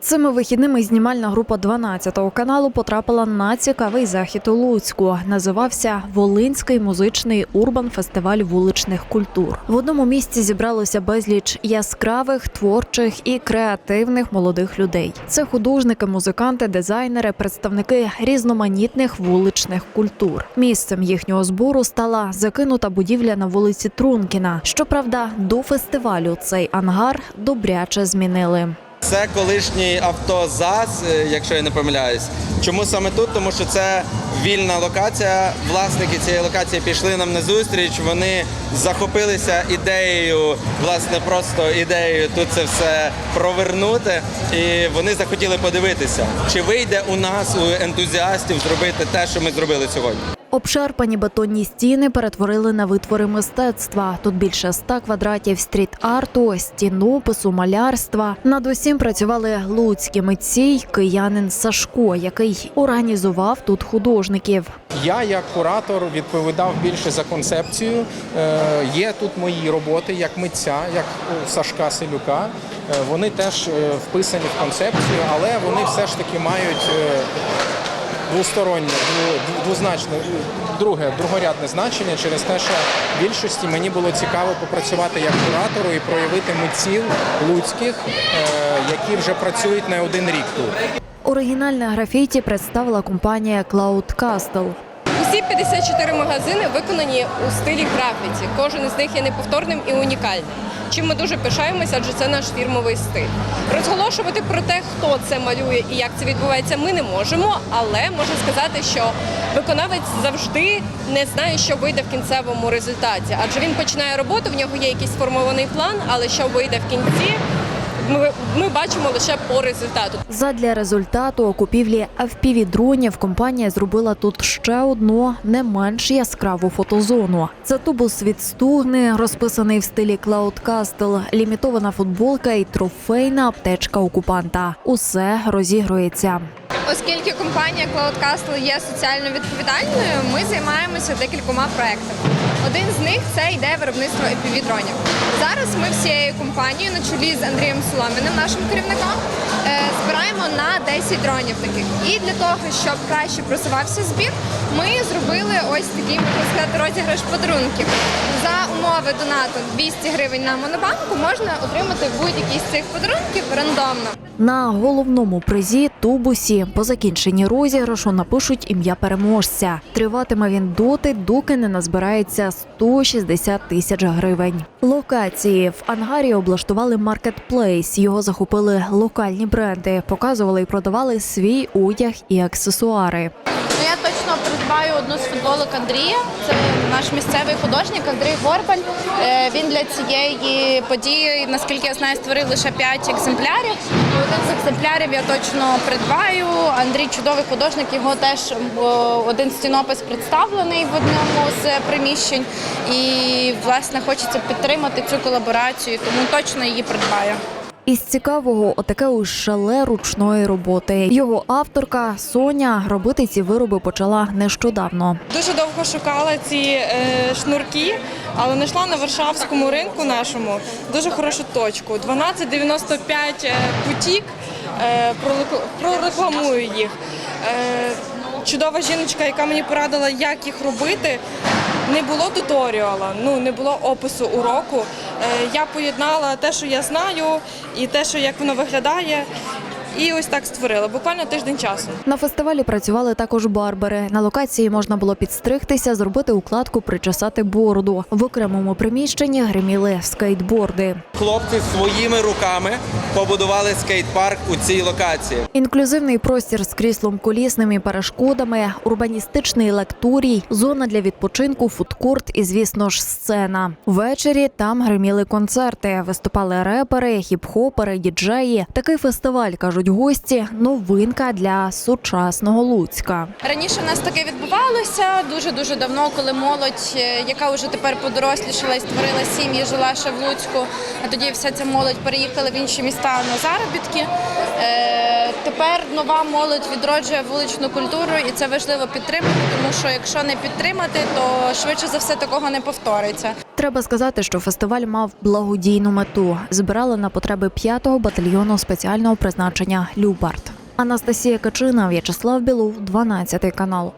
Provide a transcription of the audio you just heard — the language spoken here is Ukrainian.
Цими вихідними знімальна група 12 каналу потрапила на цікавий захід у Луцьку. Називався Волинський музичний урбан фестиваль вуличних культур. В одному місці зібралося безліч яскравих, творчих і креативних молодих людей. Це художники, музиканти, дизайнери, представники різноманітних вуличних культур. Місцем їхнього збору стала закинута будівля на вулиці Трункіна. Щоправда, до фестивалю цей ангар добряче змінили. Це колишній автозаз, е, якщо я не помиляюсь. Чому саме тут? Тому що це вільна локація. Власники цієї локації пішли нам на зустріч. Вони захопилися ідеєю, власне, просто ідеєю тут це все провернути. І вони захотіли подивитися, чи вийде у нас, у ентузіастів, зробити те, що ми зробили сьогодні. Обшарпані бетонні стіни перетворили на витвори мистецтва. Тут більше ста квадратів стріт-арту, стінопису, малярства. Над усім працювали луцькі митці й киянин Сашко, який організував тут художників. Я як куратор відповідав більше за концепцію. Е, Є тут мої роботи як митця, як Сашка Селюка. Е, Вони теж е, вписані в концепцію, але вони все ж таки мають двостороннє, двозначне, друге, другорядне значення через те, що в більшості мені було цікаво попрацювати як куратору і проявити митців луцьких, е, які вже працюють не один рік тут. Оригінальне графіті представила компанія Cloud Castle. Усі 54 магазини виконані у стилі графіті. Кожен із них є неповторним і унікальним. Чим ми дуже пишаємося, адже це наш фірмовий стиль. Розголошувати про те, хто це малює і як це відбувається, ми не можемо, але можна сказати, що виконавець завжди не знає, що вийде в кінцевому результаті. Адже він починає роботу, в нього є якийсь сформований план, але що вийде в кінці, ми, ми бачимо лише по результату. Задля результату у купівлі fpv дронів компанія зробила тут ще одну не менш яскраву фотозону. Це тубус від стугни, розписаний в стилі Cloud Castle, лімітована футболка і трофейна аптечка окупанта. Усе розігрується. Оскільки компанія Cloud Castle є соціально відповідальною, ми займаємося декількома проектами. Один з них це ідея виробництва FPV-дронів. Зараз ми всією компанією на чолі з Андрієм Соломіним, нашим керівником, е, збираємо на 10 дронів таких. І для того, щоб краще просувався збір, ми зробили ось такий можна сказати розіграш подарунків. За умови донату 200 гривень на монобанку можна отримати будь-який з цих подарунків рандомно. На головному призі тубусі по закінченні розіграшу напишуть ім'я переможця. Триватиме він доти, доки не назбирається 160 тисяч гривень. Локації в ангарі облаштували маркетплейс. Його захопили локальні бренди, показували і продавали свій одяг і аксесуари. Я точно придбаю одну з футболок Андрія. Це наш місцевий художник Андрій Горбаль. Е, Він для цієї події, наскільки я знаю, створив лише 5 екземплярів. Один з екземплярів я точно придбаю. Андрій чудовий художник. Його теж один стінопис представлений в одному з приміщень. І власне хочеться підтримати цю колаборацію, тому точно її придбаю. Із цікавого отаке ось шале ручної роботи. Його авторка Соня робити ці вироби почала нещодавно. Дуже довго шукала ці е, шнурки, але знайшла на Варшавському ринку нашому дуже хорошу точку. 12,95 е, бутік. Е, прорекламую їх. Е, чудова жіночка, яка мені порадила, як їх робити. Не було туторіала, ну не було опису уроку. Е, я поєднала те, що я знаю, і те, що як воно виглядає, і ось так створила. Буквально тиждень часу. На фестивалі працювали також барбери. На локації можна було підстригтися, зробити укладку, причесати бороду. В окремому приміщенні гриміли скейтборди. Хлопці своїми руками побудували скейт-парк у цій локації. Інклюзивний простір з кріслом колісним і перешкодами, урбаністичний лекторій, зона для відпочинку, фудкорт і, звісно ж, сцена. Ввечері там гриміли концерти, виступали репери, хіп-хопери, діджеї. Такий фестиваль кажуть гості. Новинка для сучасного Луцька. Раніше в нас таке відбувалося дуже дуже давно, коли молодь, е, яка вже тепер подорослішала і створила сім'ї, жила ще в Луцьку. А тоді вся ця молодь переїхала в інші міста на заробітки. Е, тепер нова молодь відроджує вуличну культуру, і це важливо підтримати, тому що якщо не підтримати, то швидше за все такого не повториться. Треба сказати, що фестиваль мав благодійну мету. Збирали на потреби 5-го батальйону спеціального призначення Любард. Анастасія Качина, В'ячеслав Білов, 12 канал.